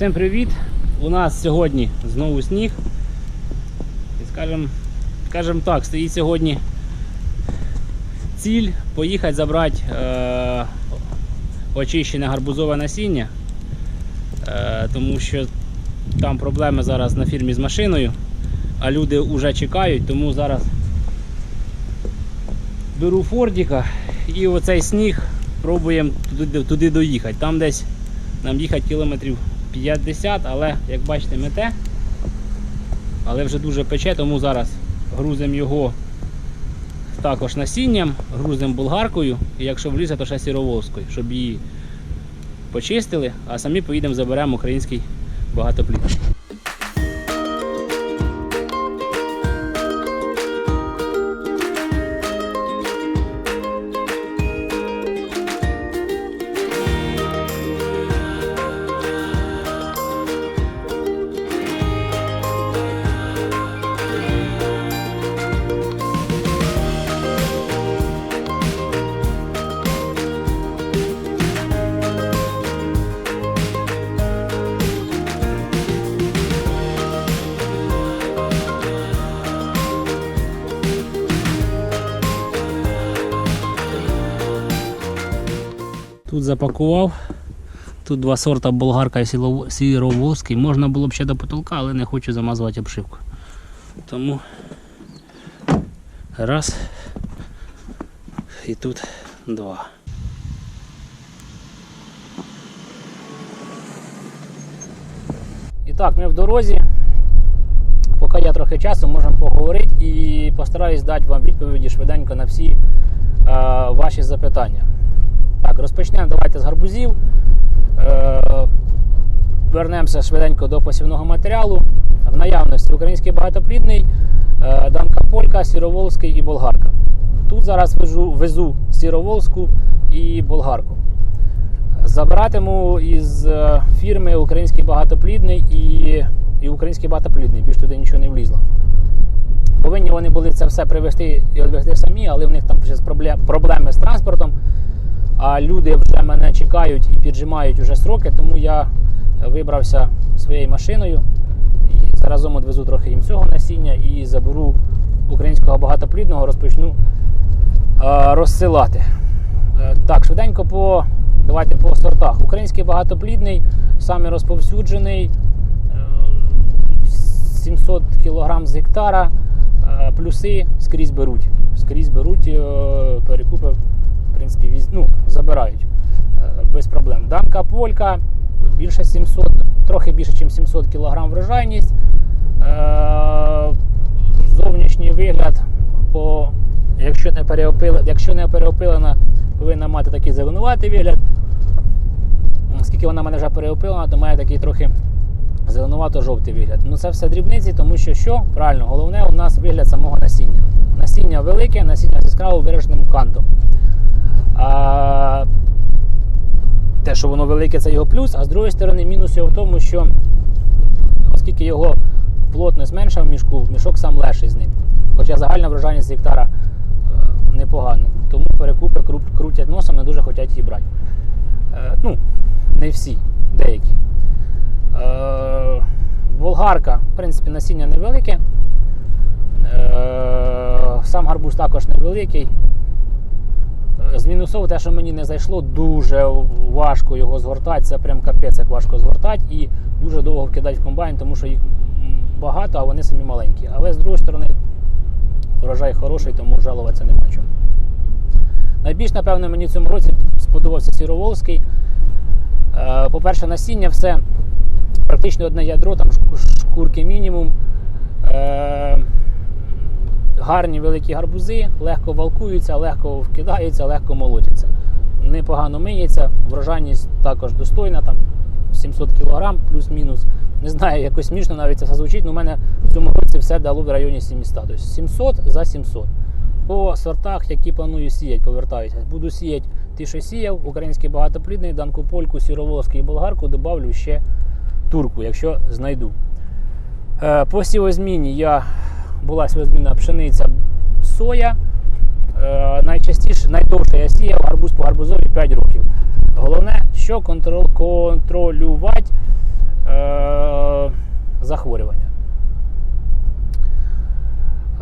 Всім привіт! У нас сьогодні знову сніг. І скажем, скажем так, стоїть сьогодні ціль поїхати забрати е, очищене гарбузове насіння, е, тому що там проблеми зараз на фірмі з машиною, а люди вже чекають, тому зараз беру Фордіка і оцей сніг пробуємо туди, туди доїхати. Там десь нам їхати кілометрів 50, але як бачите, мете. Але вже дуже пече, тому зараз грузимо його також насінням, грузимо болгаркою, і якщо влізе, то ще сіровозкою, щоб її почистили, а самі поїдемо заберемо український багатоплід. Запакував. Тут два сорта болгарка і сіровозкий. Можна було б ще до потолка, але не хочу замазувати обшивку. Тому раз. І тут два. І так, ми в дорозі. Поки є трохи часу, можемо поговорити і постараюсь дати вам відповіді швиденько на всі е, ваші запитання. Так, розпочнемо давайте з гарбузів. Е, вернемося швиденько до посівного матеріалу. В наявності український багатоплідний, е, Данка Полька, Сіроволський і Болгарка. Тут зараз везу, везу Сіроволську і Болгарку. Забиратиму із е, фірми Український багатоплідний і, і Український багатоплідний, більш туди нічого не влізло. Повинні вони були це все привезти і відвезти самі, але в них там проблеми з транспортом. А люди вже мене чекають і піджимають уже сроки, тому я вибрався своєю машиною і заразом відвезу трохи їм цього насіння і заберу українського багатоплідного, розпочну розсилати. Е, Так, швиденько по давайте по сортах. Український багатоплідний, саме розповсюджений, е, 700 кг з гектара, е, плюси скрізь беруть. Скрізь беруть е, перекупи, в принципі, віз- ну, забирають е, без проблем. Данка полька більше 700, трохи більше, ніж 700 кг врожайність. Е, Зовнішній вигляд, по, якщо не переопилена, якщо не переопилена, повинна мати такий зеленуватий вигляд. Оскільки вона мене вже переопилена, то має такий трохи зеленувато-жовтий вигляд. Ну це все дрібниці, тому що що правильно, головне у нас вигляд самого насіння. Насіння велике, насіння з яскраво вираженим кантом. А, те, що воно велике, це його плюс, а з другої сторони, мінус його в тому, що оскільки його плотність менша в мішку, мішок сам легший з ним. Хоча загальна врожайність гектара е, непогана. Тому перекупи крутять носом, не дуже хочуть її брати. Е, ну, не всі, деякі. Е, болгарка, в принципі, насіння невелике. Сам гарбуз також невеликий. Е, З мінусов те, що мені не зайшло, дуже важко його згортати. Це прям капець, як важко згортати і дуже довго вкидати в комбайн, тому що їх багато, а вони самі маленькі. Але з другої сторони, врожай хороший, тому жалуватися нема чого. Найбільш, напевно, мені в цьому році сподобався Сіроволський. Е, По-перше, насіння все практично одне ядро, там шкурки мінімум. Гарні великі гарбузи, легко валкуються, легко вкидаються, легко молотяться. Непогано миється, врожайність також достойна, там 700 кг плюс-мінус. Не знаю, якось смішно навіть це звучить, але у мене в цьому році все дало в районі 700. Тобто 700 за 700. По сортах, які планую сіяти, повертаюся. Буду сіяти ті, що сіяв, український багатоплідний, данку польку, сіроволоський і болгарку, добавлю ще турку, якщо знайду. Е, По сівозміні я була связмінна пшениця соя. Е, найчастіше, найдовше я сіяв гарбуз по гарбузові 5 років. Головне, що контролювати е, захворювання.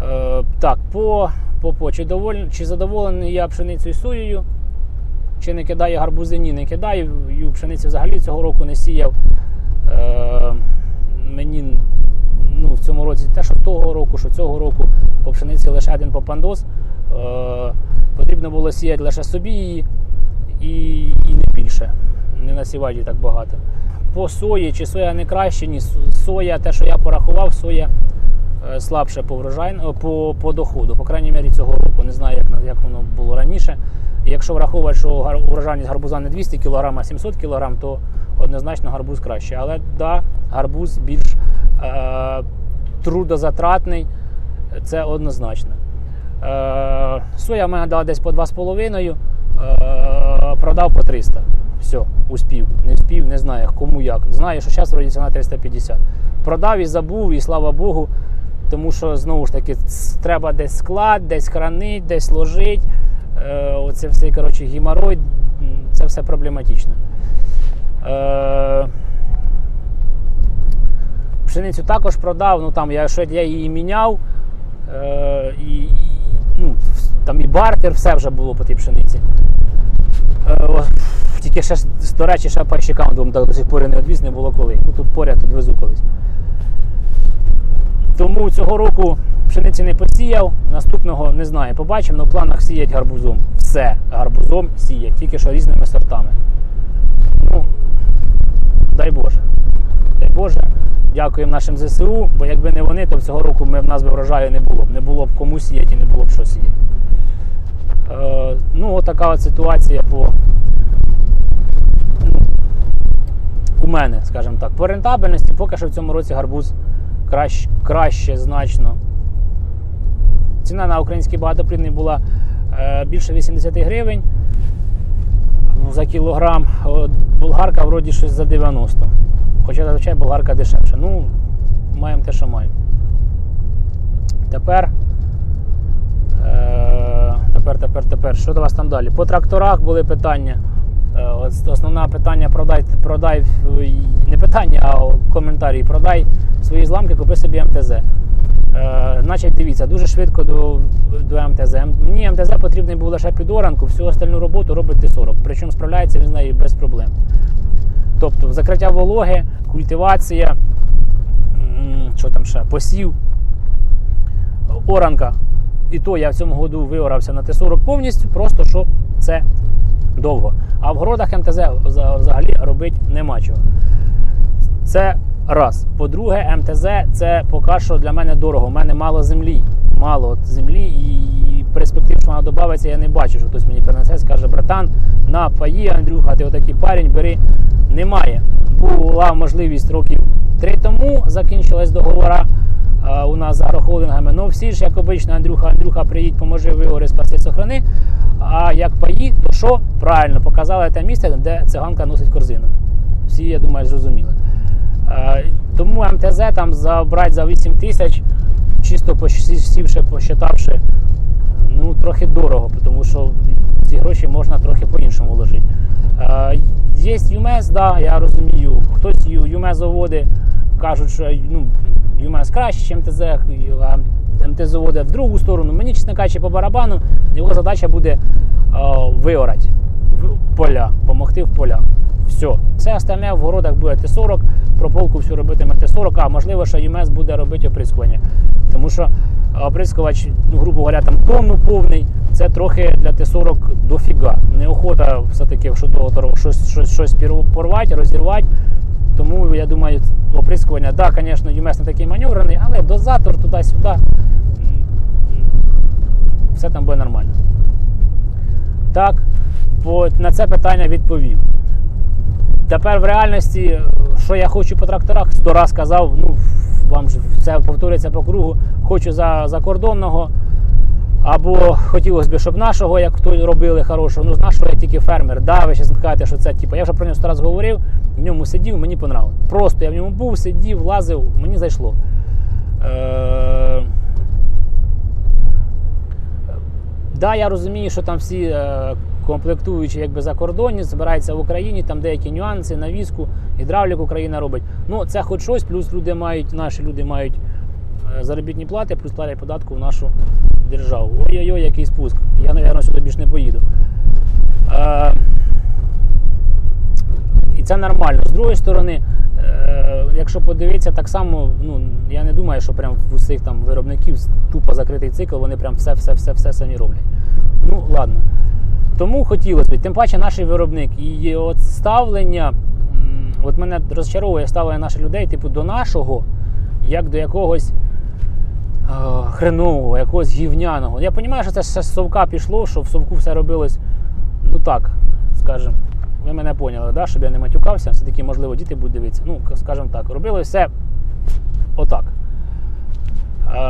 Е, так, по по, по. Чи, доволен, чи задоволений я пшеницею соєю, чи не кидаю гарбузи? Ні, не кидаю. І пшениці взагалі цього року не сіяв. Е, Мені ну, в цьому році те, що того року, що цього року по пшениці лише один попандос. Е, потрібно було сіяти лише собі її і, і не більше. Не насівати її так багато. По сої, чи соя не краще, ні. Соя, те, що я порахував, соя е, слабше по врожай, по, по доходу. По крайній мірі цього року. Не знаю, як, як воно було раніше. Якщо враховувати, що урожайність гарбуза не 200 кг, а 700 кг, то однозначно гарбуз краще. Але да, гарбуз більш е, трудозатратний, це однозначно. Е, соя мене дала десь по 2,5, е, продав по 300. Все, успів. Не спів, не знаю кому як. Знаю, що зараз вроді ціна 350. Продав і забув, і слава Богу. Тому що знову ж таки треба десь склад, десь хранить, десь ложить. Е, оце все, коротше, геморрой, це все проблематично. Е, пшеницю також продав, ну там я, що я її міняв. Е, і, ну, там і бартер, все вже було по тій пшениці. Е, тільки ще, до речі, ще пайщикам двом до сих пор не відвіз, не було коли. Ну тут поряд відвезу колись. Тому цього року пшениці не посіяв, наступного не знаю. Побачимо, але в планах сіять гарбузом. Все гарбузом сіять, тільки що різними сортами. Ну, дай Боже. Дай Боже. Дякуємо нашим ЗСУ, бо якби не вони, то цього року ми, в нас би врожаю не було б. Не було б кому сіяти і не було б що сіяти. Е, ну, отака от ситуація по. ну, У мене, скажімо так. По рентабельності поки що в цьому році гарбуз краще, краще значно. Ціна на український багатоплідний була е, більше 80 гривень за кілограм. Болгарка вроді щось за 90. Хоча зазвичай болгарка дешевша. Ну, маємо те, що маємо. Тепер. Е, тепер, тепер, тепер. Що до вас там далі? По тракторах були питання. Е, Основне питання продай, продай не питання, а коментарі. Продай свої зламки, купи собі МТЗ. Е, значить, дивіться, дуже швидко до, до МТЗ. Мені МТЗ потрібний був лише під оранку, всю остальну роботу робить Т-40. Причому справляється він з нею без проблем. Тобто закриття вологи, культивація, що там ще, посів, оранка. І то я в цьому году виорався на Т-40 повністю, просто що це довго. А в городах МТЗ взагалі робити нема чого. Це раз. По-друге, МТЗ це поки що для мене дорого. У мене мало землі. Мало землі і перспектив, що вона додається, я не бачу, що хтось мені перенесе, скаже, братан, на паї, Андрюха, ти отакий парень, бери. Немає. Була можливість років три тому, закінчилась договора е, у нас з агрохолдингами. Ну всі ж, як обично, Андрюха, Андрюха, приїдь, поможи вигори, спаси, сохрани. А як паї, то що? Правильно, показали те місце, де циганка носить корзину. Всі, я думаю, зрозуміли. Е, Тому МТЗ там забрати за 8 тисяч, чисто посі- сівши, посчитавши, ну трохи дорого, тому що ці гроші можна трохи по-іншому вложити. Є ЮМЕС, да, я розумію. Хтось ЮМЕС заводи кажуть, що ну, ЮМЕС краще, ніж МТЗ, а МТЗ заводи в другу сторону. Мені, чесно кажучи, по барабану його задача буде виорати поля, допомогти в полях. Все. Все остальне в городах буде Т-40, прополку всю робитиме Т-40, а можливо, що ЮМЕС буде робити оприскування. Тому що оприскувач, грубо говоря, там тонну повний, це трохи для Т-40 дофіга. Неохота все-таки що щось, щось, щось порвати, розірвати. Тому я думаю, оприскування, так, да, звісно, ЮМЕС не такий маневрений, але дозатор туди-сюди, все там буде нормально. Так, на це питання відповів. Тепер в реальності, що я хочу по тракторах, сто раз казав, ну вам ж все повторюється по кругу. Хочу за закордонного. Або хотілося б, щоб нашого, як то робили хорошого, ну з нашого я тільки фермер. Да, ви зараз кажете, що це типу. Я вже про нього сто раз говорив, в ньому сидів, мені понравилось. Просто я в ньому був, сидів, лазив, мені зайшло. Е... Да, я розумію, що там всі е, комплектуючі якби закордонні, збираються в Україні, там деякі нюанси, навіску, гідравліку Україна робить. Ну, це хоч щось, плюс люди мають, наші люди мають е, заробітні плати, плюс платять податку в нашу державу. Ой-ой-ой, який спуск. Я, мабуть, сюди більше не поїду. Е, і це нормально. З другої сторони, е, якщо подивитися, так само, ну я не думаю, що прям в усіх там виробників тупо закритий цикл, вони прям все, все, все, все самі роблять. Ну, ладно. Тому хотілося б, тим паче наш виробник. І от ставлення, от мене розчаровує ставлення наших людей, типу, до нашого, як до якогось е, хренового, якогось гівняного. Я розумію, що це з совка пішло, що в совку все робилось, ну так, скажімо. Ви мене поняли, да? щоб я не матюкався, все-таки, можливо, діти будуть дивитися. Ну, скажімо так, робили все отак.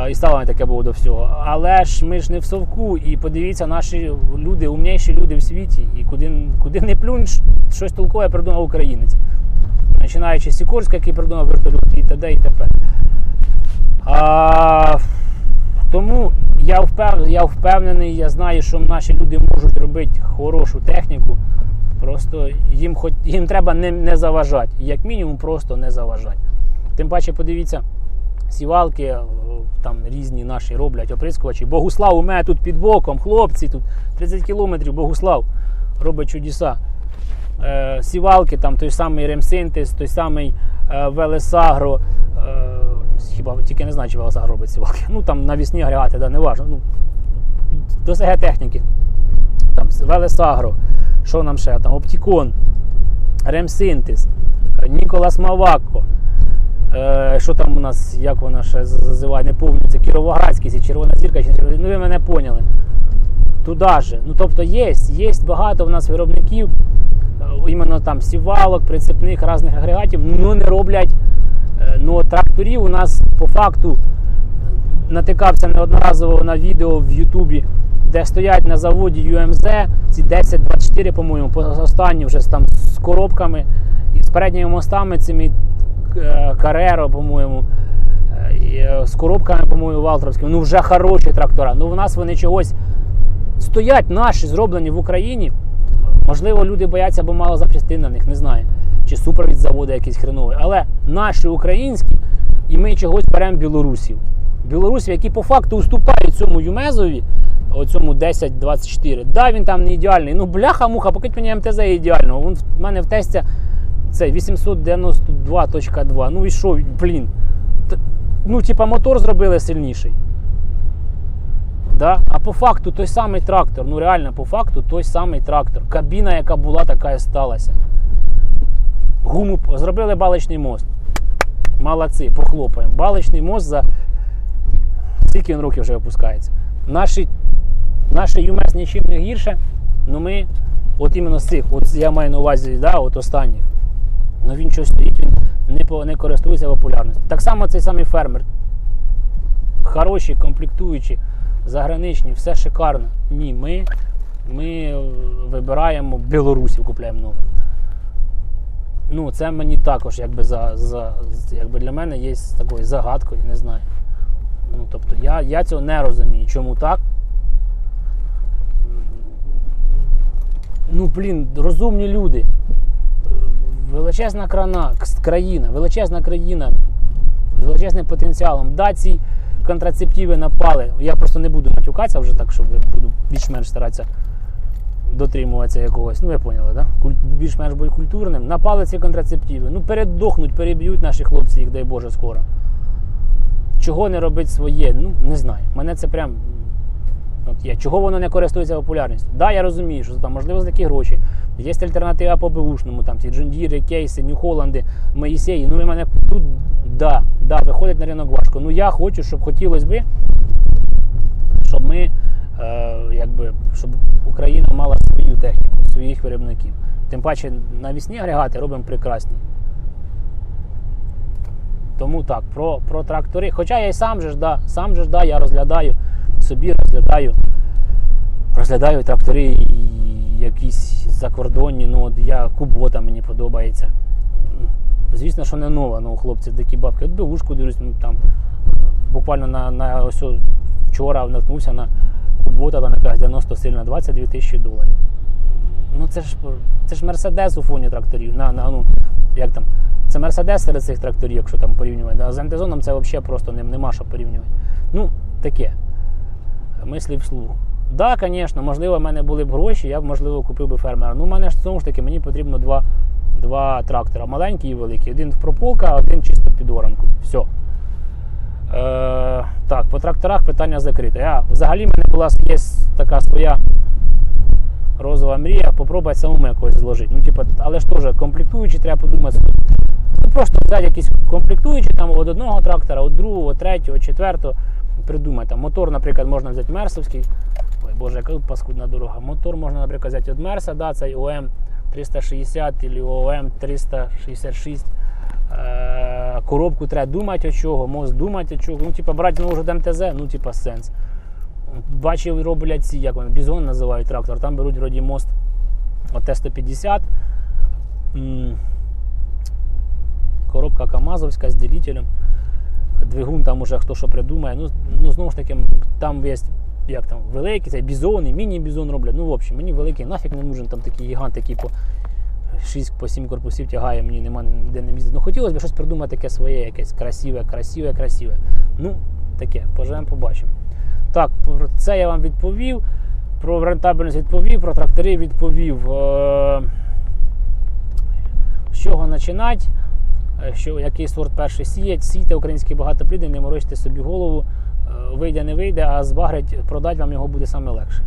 І ставлення таке було до всього. Але ж ми ж не в совку, і подивіться, наші люди, умніші люди в світі, і куди, куди не плюнь, щось толкове придумав українець. Починаючи з Сікорська, який придумав вертольот, і т.д. і т.п. А, тому я впевнений, я впевнений, я знаю, що наші люди можуть робити хорошу техніку. Просто їм, хоч, їм треба не, не заважати. Як мінімум, просто не заважати. Тим паче, подивіться, сівалки е, там різні наші роблять, оприскувачі. Богуслав у мене тут під боком, хлопці, тут 30 кілометрів, Богуслав робить чудеса. Е, сівалки, там той самий Ремсинтез, той самий е, Велесагро. Е, хіба тільки не знаю, чи Велесагро робить сівалки. Ну там навісні агрегати, да, не важно. Ну, до СГ техніки. Там Велесагро, що нам ще? Там Оптікон, Ремсинтез, Ніколас Мавакко. Е, що там у нас, як вона ще з- називає, не пам'ятаю, Кіровоградський, Червона зірка. Ну ви мене поняли. Туди же. Ну тобто є, є багато в нас виробників, е, іменно там сівалок, прицепних різних агрегатів, ну не роблять. е, Ну, тракторів у нас по факту натикався неодноразово на відео в Ютубі, де стоять на заводі UMZ ці 10-24, по-моєму, по- останні вже там з коробками і з передніми мостами, цими Кареро, по-моєму, е, е, з коробками, по-моєму, Валтровськими. Ну вже хороші трактора. Ну в нас вони чогось стоять наші, зроблені в Україні. Можливо, люди бояться, бо мало запчастин на них, не знаю. Чи супровід заводу якийсь хреновий. Але наші українські, і ми чогось беремо білорусів. Білорусів, які по факту уступають цьому Юмезові, оцьому 10-24. Да, він там не ідеальний. Ну, бляха-муха, покажіть мені МТЗ ідеального. Вон в мене в тесті це 892.2. Ну і що, блін. Ну, типа, мотор зробили сильніший. Да? А по факту той самий трактор, ну реально по факту той самий трактор. Кабіна, яка була, така і сталася. Гуму зробили баличний мост. Молодці, похлопаємо. Баличний мост за скільки він років вже випускається. Наші, наші ЮМЕС нічим не гірше, але ми, от іменно з цих, от я маю на увазі, да, от останніх. Ну він щось стоїть, він не, по- не користується популярністю. Так само цей самий фермер. Хороші, комплектуючі, заграничні, все шикарно. Ні, ми, ми вибираємо білорусів, купляємо нових. Ну, це мені також якби за, за якби для мене є такою загадкою, не знаю. Ну, тобто я, я цього не розумію. Чому так? Ну, блін, розумні люди. Величезна крана, країна, величезна країна з величезним потенціалом. Да, ці контрацептиви напали. Я просто не буду матюкатися вже так, щоб я буду більш-менш старатися дотримуватися якогось. Ну, ви поняли, да? Більш-менш бути культурним. Напали ці контрацептиви. Ну, передохнуть, переб'ють наші хлопці, їх дай Боже, скоро. Чого не робить своє? Ну, не знаю. Мене це прям. От є. Чого воно не користується популярністю? Так, да, я розумію, що там можливо за такі гроші. Є альтернатива по беушному, там ці Джондіри, Кейси, Нью-Холланди, Моїсеї. Ну, і мене тут да, да, виходить на ринок важко. Ну я хочу, щоб хотілося би, щоб ми, е, якби, щоб Україна мала свою техніку, своїх виробників. Тим паче навісні агрегати робимо прекрасні. Тому так, про, про трактори. Хоча я і сам же ж да, сам же ж да, я розглядаю собі, розглядаю, розглядаю трактори і якісь закордонні. Ну, от я Кубота мені подобається. Звісно, що не нова, ну хлопці дикі бабки. От беушку дивлюсь, ну там буквально на, на ось вчора наткнувся на Кубота, там якась 90 сильна 22 тисячі доларів. Ну це ж це ж Мерседес у фоні тракторів. На, на, ну, як там, Це Мерседес серед цих тракторів, якщо там порівнювати. А з МТЗоном це взагалі просто нем- нема що порівнювати. Ну, таке. Мислі вслух. Да, звісно, можливо, в мене були б гроші, я б, можливо, купив би фермера. Ну, в мене ж знову ж таки, мені потрібно два, два трактора. Маленький і великий. Один в прополка, один чисто під оранку. Все. Е, так, по тракторах питання закрите. Я, взагалі, в мене була є така своя розова мрія, попробувати самому якось зложити. Ну, типа, але ж теж комплектуючі треба подумати. Ну, просто взяти якісь комплектуючі там від одного трактора, від другого, третього, четвертого. Придумати. Там, мотор, наприклад, можна взяти мерсовський. Ой, боже, яка паскудна дорога. Мотор можна, наприклад, взяти від Мерса, да, цей ОМ 360 або ОМ 366. Е, коробку треба думати о чого, мост думати о чого. Ну, типа, брати ну, вже МТЗ, ну, типа, сенс. Бачив, роблять ці, як вони, бізон називають трактор, там беруть вроді мост от Т-150. Коробка Камазовська з делителем. Двигун там уже хто що придумає. Ну, ну знову ж таки, там є як там, великий, це бізони, міні-бізон роблять. Ну, в общем, мені великий нафіг не нужен там такий гігант, який по 6 по 7 корпусів тягає, мені нема ніде не їздити. Ну хотілося б щось придумати таке своє, якесь красиве, красиве, красиве. Ну, таке, поживемо, побачимо. Так, про це я вам відповів. Про рентабельність відповів, про трактори відповів. Е, З чого починати? Е, Що, який сорт перший сіять, сійте український багатоплідний, не морочте собі голову, вийде, не вийде, а збагрить, продати вам його буде саме легше.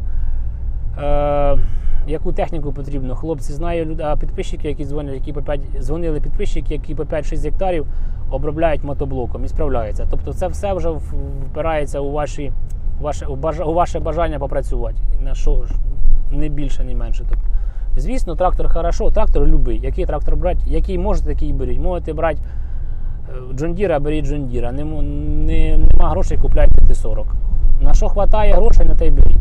Е, яку техніку потрібно? Хлопці знаю, а підписчики, які дзвонять, які по 5, дзвонили підписчики, які по 5-6 гектарів обробляють мотоблоком і справляються. Тобто це все вже впирається у, ваші, ваше, у, ваше бажання попрацювати. На що не більше, не менше. Тобто, звісно, трактор хорошо, трактор любий. Який трактор брати, який можете, такий беріть. Можете брати Джондіра, беріть Джондіра. Нема, не, нема грошей, купляйте Т-40. На що вистачає грошей, на те й беріть.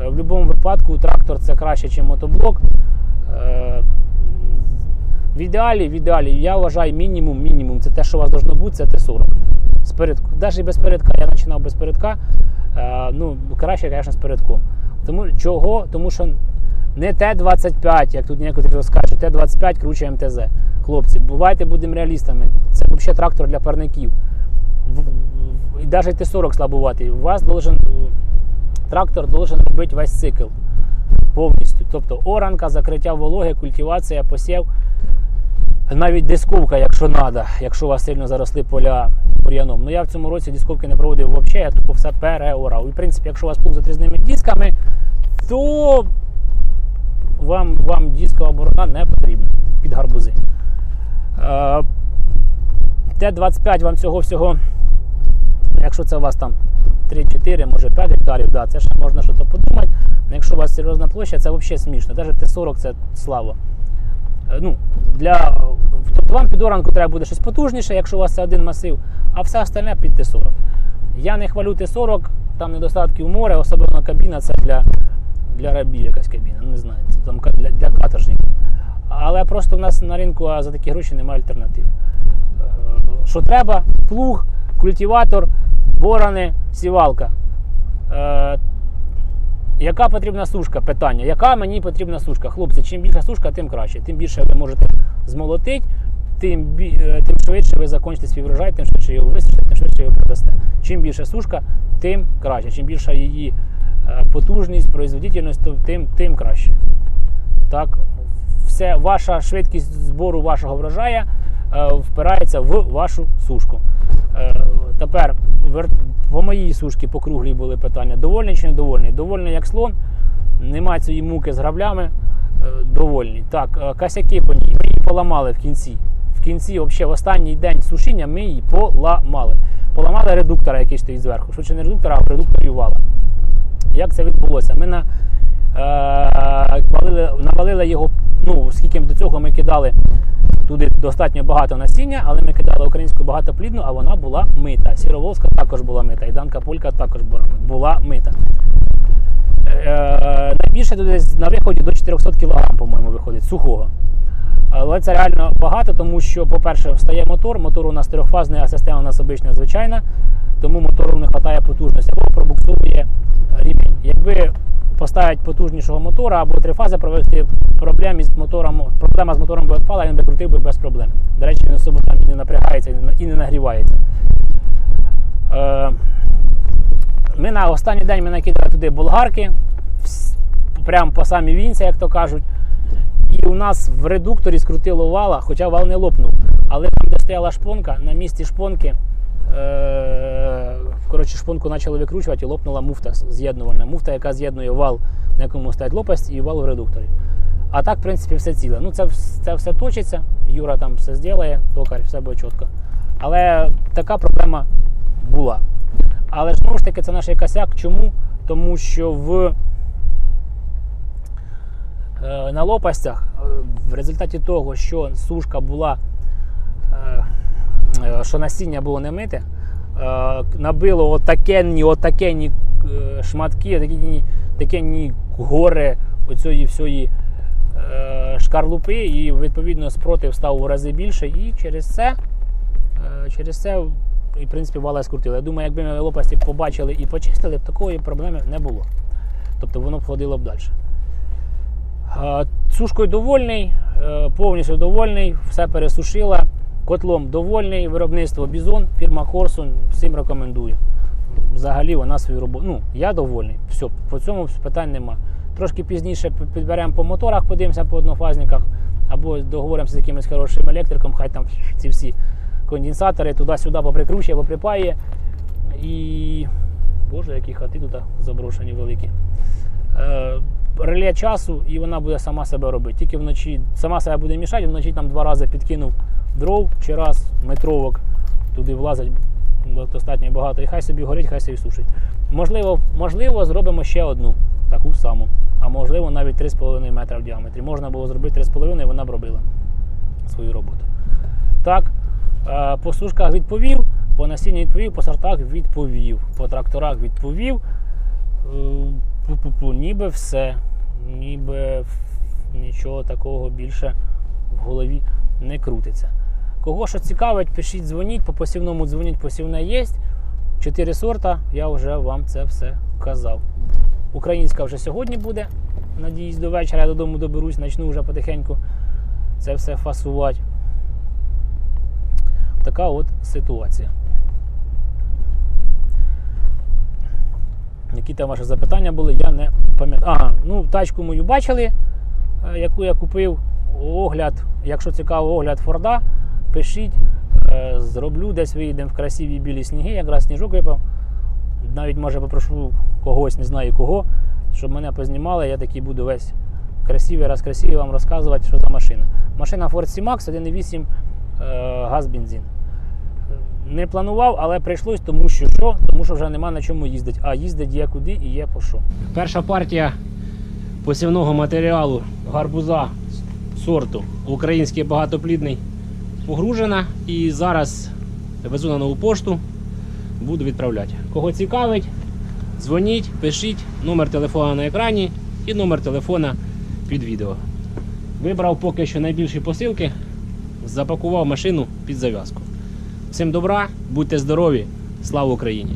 Е, В будь-якому випадку трактор це краще, ніж мотоблок. Е, В ідеалі, в ідеалі, я вважаю, мінімум, мінімум, це те, що у вас должно бути, це Т-40. З. Навіть без передка, я починав без передка. Е, Ну, краще, звісно, з передком. Тому чого? Тому що не Т-25, як тут некоторі розкажуть, Т-25 круче МТЗ. Хлопці, бувайте, будемо реалістами. Це взагалі трактор для парників. І навіть Т-40 слабуватий. У вас должен, трактор должен робити весь цикл повністю. Тобто оранка, закриття вологи, культивація, посів, навіть дисковка, якщо треба, якщо у вас сильно заросли поля бур'яном. Ну я в цьому році дисковки не проводив взагалі, я тупо все переорав. І в принципі, якщо у вас плуг з отрізними дисками, то вам, вам дискова борона не потрібна під гарбузи. Е, Т-25 вам цього всього, якщо це у вас там 3-4, може 5 гектарів, да, це ще можна щось подумати. Але якщо у вас серйозна площа, це взагалі смішно. Навіть Т-40 це слава. Е, Ну, для, тобто вам під оранку треба буде щось потужніше, якщо у вас це один масив, а все остальне під Т-40. Я не хвалю Т-40, там недостатків море, особливо кабіна це для, для рабів якась кабіна. Ну, не знаю, це там ка- для, для каторжників. Але просто в нас на ринку за такі гроші немає альтернативи. Е, Що треба? Плуг, культиватор, борони, сівалка. Е, яка потрібна сушка? Питання. Яка мені потрібна сушка? Хлопці, чим більша сушка, тим краще. Тим більше ви можете змолотити, тим, бі- е, тим швидше ви закінчите свій врожай, тим швидше його висушите, тим швидше його продасте. Чим більше сушка, тим краще. Чим більша її потужність, производительність, тим, тим краще. Так, все, ваша швидкість збору вашого врожая е, впирається в вашу сушку. Е, тепер по моїй сушці по круглій були питання: довольний чи недовольний? Довольний як слон, немає цієї муки з граблями. е, Довольний. Так, косяки по ній. Ми її поламали в кінці. В кінці, взагалі, в останній день сушіння ми її поламали. Поламали редуктора, який стоїть зверху. Швидше не редуктора, а редукторів вала. Як це відбулося? Ми на, е, навалили його, ну, скільки до цього ми кидали туди достатньо багато насіння, але ми кидали українську багатоплідну, а вона була мита. Сіроволська також була мита, і Данка Полька також була мита. Е, найбільше туди на виході до 400 кг, по-моєму, виходить сухого. Але це реально багато, тому що, по-перше, встає мотор. Мотор у нас трьохфазний, а система у нас обична звичайна, тому мотору не вистачає потужності або пробуксовує рівень. Якби поставити потужнішого мотора або три фази провести, проблем із мотором, проблема з мотором би відпала, він би крутив би без проблем. До речі, він особо там не напрягається і не- нагрівається. Е, ми на останній день ми накидали туди болгарки, прямо по самій вінці, як то кажуть. І у нас в редукторі скрутило вала, хоча вал не лопнув. Але там, де стояла шпонка, на місці шпонки, коротше, шпонку почали викручувати і лопнула муфта з'єднувальна. Муфта, яка з'єднує вал, на якому стоять лопасть, і вал в редукторі. А так, в принципі, все ціле. Ну, це, це все точиться. Юра там все зробить, токар, все буде чітко. Але така проблема була. Але знову ж таки, це наш косяк. Чому? Тому що в е, на лопастях е, в результаті того, що сушка була, е, е, що насіння було не мите, е, набило отакенні, отакенні е, шматки, отакенні, такенні гори оцієї всієї е, шкарлупи, і відповідно спротив став у рази більше, і через це, е, через це і, в принципі, вала скрутили. Я думаю, якби ми лопасті побачили і почистили, такої проблеми не було. Тобто воно б ходило б далі. Е, Сушкою довольний, е, повністю довольний, все пересушила. Котлом довольний, виробництво Бізон, фірма Корсун, всім рекомендую. Взагалі вона свою роботу. Ну, я довольний. Все, по цьому питань нема. Трошки пізніше підберемо по моторах, подивимося по однофазниках, або договоримося з якимось хорошим електриком, хай там ці всі конденсатори туди-сюди поприкручує, поприпає. І. Боже, які хати тут заброшені великі е, реле часу, і вона буде сама себе робити. Тільки вночі сама себе буде мішати, вночі там два рази підкинув дров чи раз метровок, туди влазить достатньо багато. І хай собі горить, хай собі сушить. Можливо, можливо, зробимо ще одну таку саму. А можливо, навіть 3,5 метра в діаметрі. Можна було зробити 3,5, і вона б робила свою роботу. Так, е, по сушках відповів, по насінню відповів, по сортах відповів, по тракторах відповів. Е, ніби все. Ніби нічого такого більше в голові не крутиться. Кого що цікавить, пишіть, дзвоніть, по посівному дзвоніть, посівне є. Чотири сорта, я вже вам це все казав. Українська вже сьогодні буде. Надіюсь, до вечора я додому доберусь, почну вже потихеньку це все фасувати. Така от ситуація. Які там ваші запитання були, я не пам'ятаю. Ага, ну тачку мою бачили, е, яку я купив. Огляд, якщо цікаво, огляд Форда, пишіть, е, зроблю, десь виїдемо в красиві білі сніги, якраз сніжок випав. Навіть може попрошу когось, не знаю кого, щоб мене познімали, я такий буду весь красивий, раз красивий вам розказувати, що за машина. Машина Ford C-Max 1.8 е, газ-бензин. Не планував, але прийшлось, тому що що? Тому що вже нема на чому їздити. А їздить є куди і є по що. Перша партія посівного матеріалу гарбуза сорту український багатоплідний погружена. І зараз везу на нову пошту, буду відправляти. Кого цікавить, дзвоніть, пишіть, номер телефона на екрані і номер телефона під відео. Вибрав поки що найбільші посилки, запакував машину під зав'язку. Всім добра, будьте здорові, слава Україні!